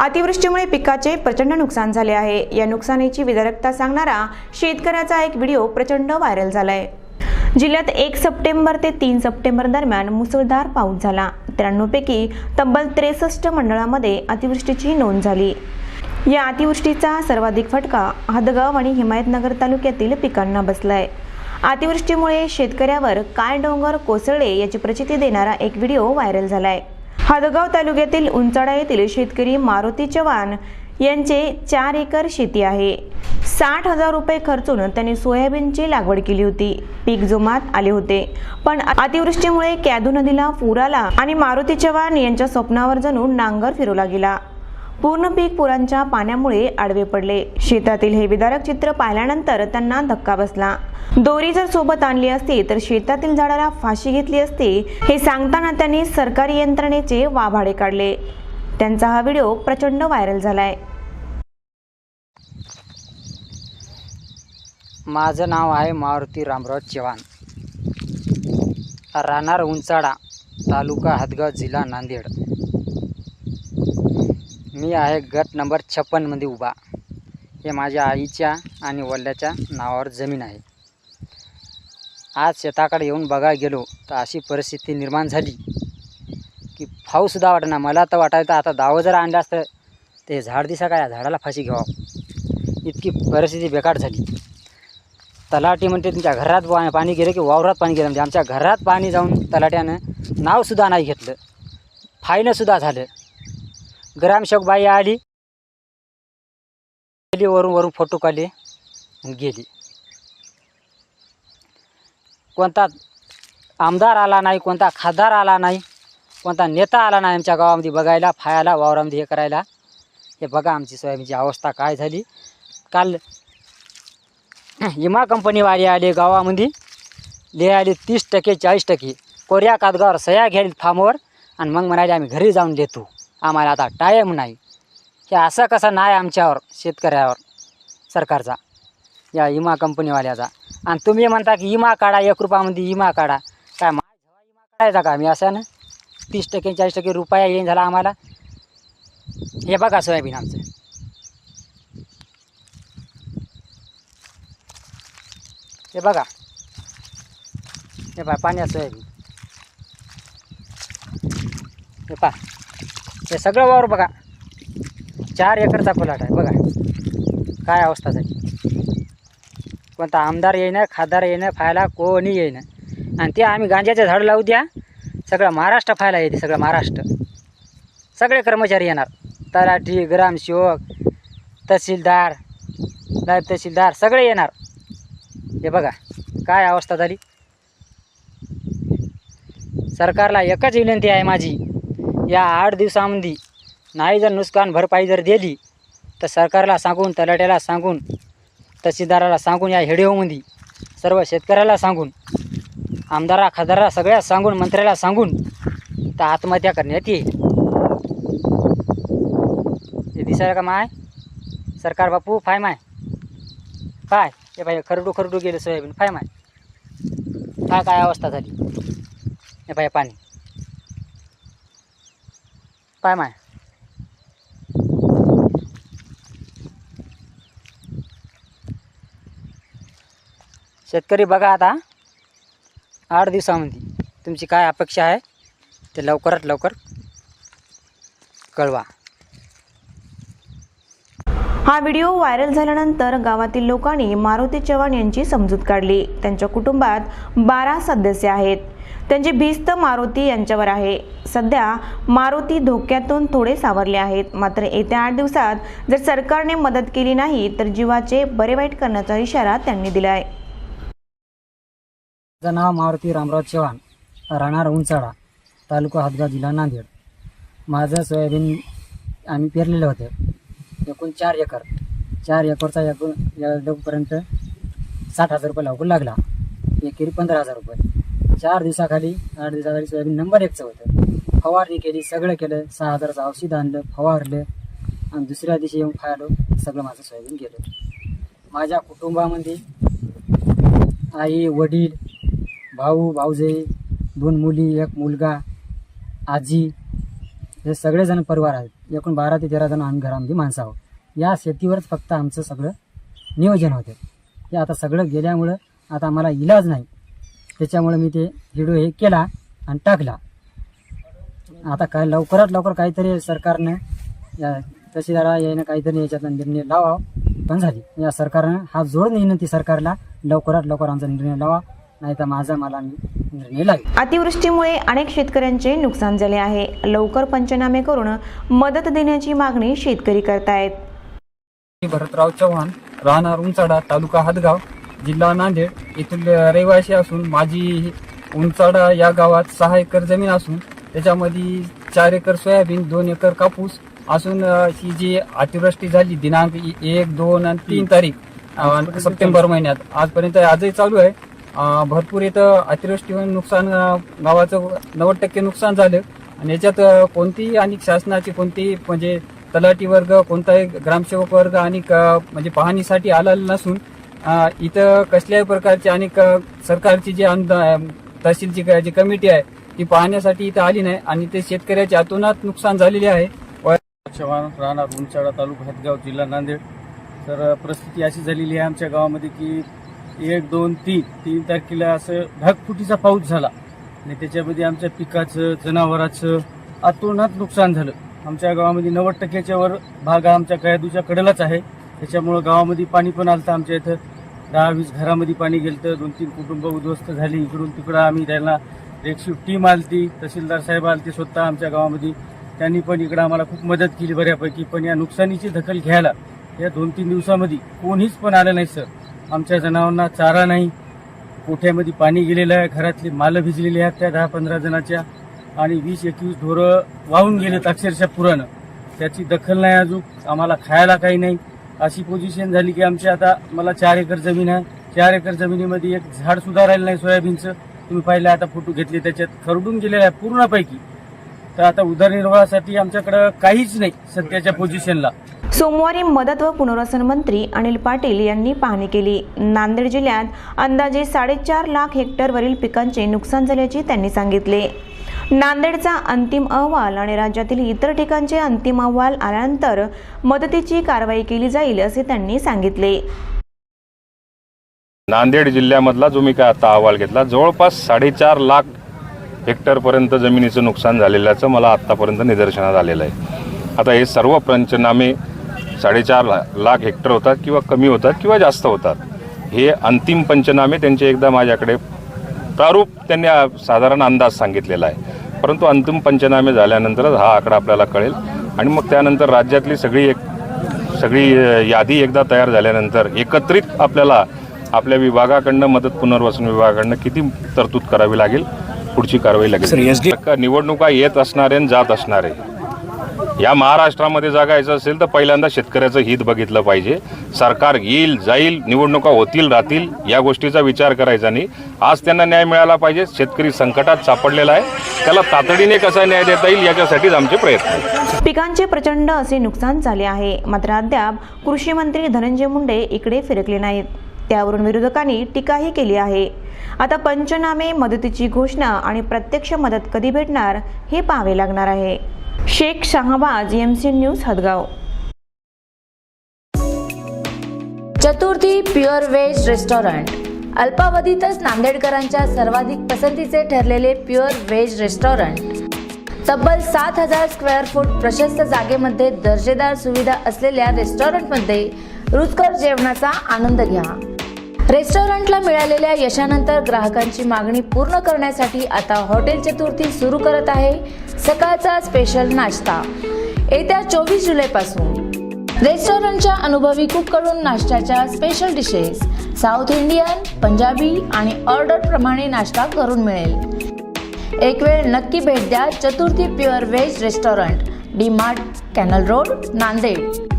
अतिवृष्टीमुळे पिकाचे प्रचंड नुकसान झाले आहे. या नुकसानीची विदारकता सांगणारा शेतकऱ्याचा एक व्हिडिओ प्रचंड व्हायरल झालाय. जिल्ह्यात एक सप्टेंबर ते तीन सप्टेंबर दरम्यान मुसळधार पाऊस झाला. त्र्याण्णवपैकी तब्बल त्रेसष्ट मंडळामध्ये अतिवृष्टीची नोंद झाली. या अतिवृष्टीचा सर्वाधिक फटका हदगाव आणि हिमायतनगर तालुक्यातील पिकांना बसलाय. अतिवृष्टीमुळे शेतकऱ्यावर काय डोंगर कोसळले याची प्रचिती देणारा एक व्हिडिओ व्हायरल झालाय. हदगाव तालुक्यातील उंचाडा येथील शेतकरी मारुती चव्हाण यांचे चार एकर शेती आहे. साठ हजार रुपये खर्चून त्यांनी सोयाबीनची लागवड केली होती. पीक जोमात आले होते. पण अतिवृष्टीमुळे कॅदू नदीला पूर आला आणि मारुती चव्हाण यांच्या स्वप्नावर जणू नांगर फिरवला गेला. पूर्ण पीक पुरांच्या पाण्यामुळे आडवे पडले. शेतातील हे विदारक चित्र पाहिल्यानंतर त्यांना धक्का बसला. दोरी जर सोबत आणली असती तर शेतातील झाडाला फाशी घेतली असती हे सांगताना त्यांनी सरकारी यंत्रणेचे वाभाडे काढले. त्यांचा हा व्हिडिओ प्रचंड व्हायरल झालाय. माझं नाव आहे मारुती रामराव चव्हाण. राहणार उंचाडा तालुका हदगाव जिल्हा नांदेड. मी आहे गट नंबर छप्पनमध्ये उभा. हे माझ्या आईच्या आणि वडिलाच्या नावावर जमीन आहे. आज शेताकडे येऊन बघायला गेलो तर अशी परिस्थिती निर्माण झाली की फाऊसुद्धा वाटेना. मला तर वाटायचं आता दावं जर आणलं असतं ते झाड दिसा काय झाडाला फाशी घ्यावं. इतकी परिस्थिती बेकार झाली. तलाटी म्हणते तुमच्या घरात पा- पाणी गेलं की वावरात पाणी गेलं. म्हणजे आमच्या घरात पाणी जाऊन तलाट्यानं नावसुद्धा नाही घेतलं. फाईनसुद्धा झालं. ग्रामसेवकबाई आली. गेली वरून वरून फोटो काढले आणि गेली. कोणता आमदार आला नाही कोणता खासदार आला नाही कोणता नेता आला नाही आमच्या गावामध्ये बघायला फायाला वावरामध्ये हे करायला. हे बघा आमची सोयाबीनची अवस्था काय झाली. काल विमा कंपनीवाले आले गावामध्ये. ले आले तीस टक्के चाळीस टक्के. कोऱ्या कादगावर सह्या घ्यायला फार्मवर आणि मग म्हणाले आम्ही घरी जाऊन देतो. आम्हाला आता टाईम नाही. हे असं कसं नाही आमच्यावर शेतकऱ्यावर सरकारचा या विमा कंपनीवाल्याचा. आणि तुम्ही म्हणता की विमा काढा एक रुपयामध्ये विमा काढा. काय मा विमा काढायचा का आम्ही असं ना? तीस टक्के चाळीस टक्के रुपया येईन झाला आम्हाला. हे बघा सोयाबीन आमचं. हे बघा. हे पहा पाण्यात सोयाबीन. हे पहा. हे सगळं वावर बघा. चार एकरचा प्लॉट आहे बघा. काय अवस्था झाली? कोणता आमदार येईना खासदार येईना फायला कोणी येईना. आणि ते आम्ही गांजाचे झाड लावू द्या. सगळं महाराष्ट्र फायला येते सगळं महाराष्ट्र. सगळे कर्मचारी येणार. तलाठी ग्रामसेवक तहसीलदार नायब तहसीलदार सगळे येणार. हे बघा काय अवस्था झाली? सरकारला एकच विनंती आहे माझी. या आठ दिवसामध्ये नाही जर नुकसान भरपाई जर दिली तर सरकारला सांगून तलाट्याला सांगून तहसीलदाराला सांगून या हेडिओमध्ये सर्व शेतकऱ्याला सांगून आमदारा खासदाराला सगळ्या सांगून मंत्र्याला सांगून तर आत्महत्या करण्यात येईल. हे दिसायला का माय? सरकार बापू फाय माय? काय हे भाई खरडू खरडू गेले सोयाबीन फाय माय? काय काय अवस्था झाली? हे भाई पाणी. पाय माय? शेतकरी बघा आता. आठ दिवसामध्ये तुमची काय अपेक्षा आहे ते लवकरात लवकर कळवा. हा व्हिडिओ व्हायरल झाल्यानंतर गावातील लोकांनी मारुती चव्हाण यांची समजूत काढली. त्यांच्या कुटुंबात बारा सदस्य आहेत. त्यांची भिस्त मारुती यांच्यावर आहे. सध्या मारुती धोक्यातून थोडे सावरले आहेत. मात्र येत्या आठ दिवसात जर सरकारने मदत केली नाही तर जीवाचे बरे वाईट करण्याचा इशारा त्यांनी दिलाय माझं नाव मारुती रामराव चव्हाण राहणार उंचाडा तालुका हदगाव जिल्हा नांदेड. माझं सोयाबीन आम्ही पेरलेलं होतं. एकूण चार एकर. चार एकरचा एकूण एकपर्यंत साठ हजार रुपये लागू लागला. एकेरी पंधरा हजार रुपये. चार दिवसाखाली आठ दिवसाखाली सोयाबीन नंबर एकचं होतं. फवारणी केली सगळं केलं सहा हजाराचं औषध आणलं फवारलं आणि दुसऱ्या दिवशी येऊन खायलो सगळं माझं सोयाबीन गेलं. माझ्या कुटुंबामध्ये आई वडील भाऊ भाऊजे दोन मुली एक मुलगा आजी हे सगळेजण परिवार आहेत. एकूण बारा ते तेरा जण आम्ही घरामध्ये माणसं आहोत. या शेतीवरच फक्त आमचं सगळं नियोजन होतं. ते आता सगळं गेल्यामुळं आता आम्हाला इलाज नाही. त्याच्यामुळे मी ते व्हिडिओ हे केला आणि टाकला. आता काय लवकरात लवकर काहीतरी सरकारनं या तहसीलदारा यानं काहीतरी याच्यातला निर्णय लावा. पण झाली. या सरकारनं हा जोड विनंती सरकारला लवकरात लवकर आमचा निर्णय लावा. नाही तर माझा मला निर्णय लागेल. अतिवृष्टीमुळे अनेक शेतकऱ्यांचे नुकसान झाले आहे. लवकर पंचनामे करून मदत देण्याची मागणी शेतकरी करतायत. भरतराव चव्हाण राहणार उंचाडा तालुका हातगाव. जिल्हा नांदेड येथील रहिवासी असून माझी उंचाडा या गावात सहा एकर जमीन असून त्याच्यामध्ये चार एकर सोयाबीन दोन एकर कापूस असून ही जी अतिवृष्टी झाली दिनांक एक दोन आणि तीन तारीख सप्टेंबर महिन्यात. आजपर्यंत आजही चालू आहे. भरपूर इथं अतिवृष्टी होऊन नुकसान गावाचं नव्वद टक्के नुकसान झालं. आणि याच्यात कोणतीही आणि शासनाची कोणतीही म्हणजे तलाठी वर्ग कोणताही ग्रामसेवक वर्ग आणि म्हणजे पाहणीसाठी आलेला नसून इथं कसल्याही प्रकारची आणि सरकारची जी अनुदान तहसीलची जी कमिटी आहे ती पाहण्यासाठी इथं आली नाही आणि ते शेतकऱ्याच्या अतोनात नुकसान झालेले आहे. चव्हाण राहणार उंचाळा तालुका हातगाव जिल्हा नांदेड. तर परिस्थिती अशी झालेली आहे आमच्या गावामध्ये की एक दोन तीन तीन तारखेला असं ढगफुटीचा पाऊस झाला. आणि त्याच्यामध्ये आमच्या पिकाचं जनावराचं अतोनात नुकसान झालं. आमच्या गावामध्ये नव्वद टक्क्याच्या वर भाग हा आमच्या कयादूच्या कडेलाच आहे. त्याच्यामुळं गावामध्ये पाणी पण आलं आमच्या इथं. दहा वीस घरामध्ये पाणी गेलं दोन तीन कुटुंब उद्ध्वस्त झाली इकडून तिकडं आम्ही त्यांना एक टीम आलती तहसीलदार साहेब आलते स्वतः आमच्या गावामध्ये. त्यांनी पण इकडं आम्हाला खूप मदत केली बऱ्यापैकी पण या नुकसानीची दखल घ्यायला या दोन तीन दिवसामध्ये कोणीच पण आलं नाही सर. आमच्या जनावरांना चारा नाही कोठ्यामध्ये पाणी गेलेलं आहे घरातली मालं भिजलेली आहेत त्या दहा पंधरा जणाच्या आणि वीस एकवीस ढोरं वाहून गेलेत अक्षरशः पुरानं. त्याची दखल नाही अजून आम्हाला खायला काही नाही. अशी पोझिशन झाली की आमची आता मला चार एकर जमीन आहे. चार एकर जमिनीमध्ये एक झाड सुद्धा राहिलं नाही सोयाबीनचं. तुम्ही पाहिलं आता फोटो घेतले त्याच्यात. खरडून गेलेलं आहे पूर्णपैकी. तर आता उदरनिर्वाहासाठी आमच्याकडं काहीच नाही सध्याच्या पोझिशनला सोमवारी मदत व पुनर्वसन मंत्री अनिल पाटील यांनी पाहणी केली. नांदेड जिल्ह्यात अंदाजे साडेचार लाख हेक्टरवरील पिकांचे नुकसान झाल्याचे त्यांनी सांगितले. नांदेडचा अंतिम अहवाल आणि राज्यातील इतर ठिकाणचे अंतिम अहवाल आल्यानंतर मदतीची कारवाई केली जाईल असे त्यांनी सांगितले. नांदेड जिल्ह्यामधला जो मी काय आता अहवाल घेतला जवळपास साडेचार लाख हेक्टरपर्यंत जमिनीचं नुकसान झालेल्याचं मला आत्तापर्यंत निदर्शनात आलेलं आहे. आता हे सर्व पंचनामे साडेचार ला लाख हेक्टर होतात किंवा कमी होतात किंवा जास्त होतात. हे अंतिम पंचनामे त्यांचे एकदा माझ्याकडे प्रारूप त्यांनी साधारण अंदाज सांगितलेला आहे. परंतु अंतिम पंचनामे झाल्यानंतरच हा आकडा आपल्याला कळेल. आणि मग त्यानंतर राज्यातली सगळी एक सगळी यादी एकदा तयार झाल्यानंतर एकत्रित आपल्याला आपल्या विभागाकडनं मदत पुनर्वसन विभागाकडनं किती तरतूद करावी लागेल? पुढची कारवाई लागेल निवडणुका येत असणारे आणि जात असणारे. या महाराष्ट्रामध्ये जगायचं असेल तर पहिल्यांदा शेतकऱ्याचं हित बघितलं पाहिजे. सरकार येईल जाईल निवडणुका होतील राहतील या गोष्टीचा विचार करायचा नाही. आज त्यांना न्याय मिळाला पाहिजे. शेतकरी संकटात सापडलेला आहे. त्याला तातडीने कसा न्याय देता येईल याच्यासाठीच आमचे प्रयत्न पिकांचे प्रचंड असे नुकसान झाले आहे. मात्र अद्याप कृषी मंत्री धनंजय मुंडे इकडे फिरकले नाहीत. त्यावरून विरोधकांनी टीकाही केली आहे. आता पंचनामे मदतीची घोषणा आणि प्रत्यक्ष मदत कधी भेटणार हे पाहावे लागणार आहे. Shaikh Shahbaz MC news Hadgaon. Chaturthi pure veg restaurant. अल्पावधीतच नांदेडकरांच्या सर्वाधिक पसंतीचे ठरलेले प्युअर व्हेज रेस्टॉरंट. तब्बल सात हजार स्क्वेअर फूट प्रशस्त जागेमध्ये दर्जेदार सुविधा असलेल्या रेस्टॉरंटमध्ये रुचकर जेवणाचा आनंद घ्या. रेस्टॉरंटला मिळालेल्या यशानंतर ग्राहकांची मागणी पूर्ण करण्यासाठी आता हॉटेल चतुर्थी सुरू करत आहे. सकाळचा स्पेशल नाश्ता. येत्या चोवीस जुलैपासून रेस्टॉरंटच्या अनुभवी कुककडून नाश्त्याच्या special dishes south Indian Punjabi आणि ऑर्डर प्रमाणे नाश्ता करून मिळेल. एक वेळ नक्की भेट द्या Chaturthi pure veg restaurant D mart canal road Nanded.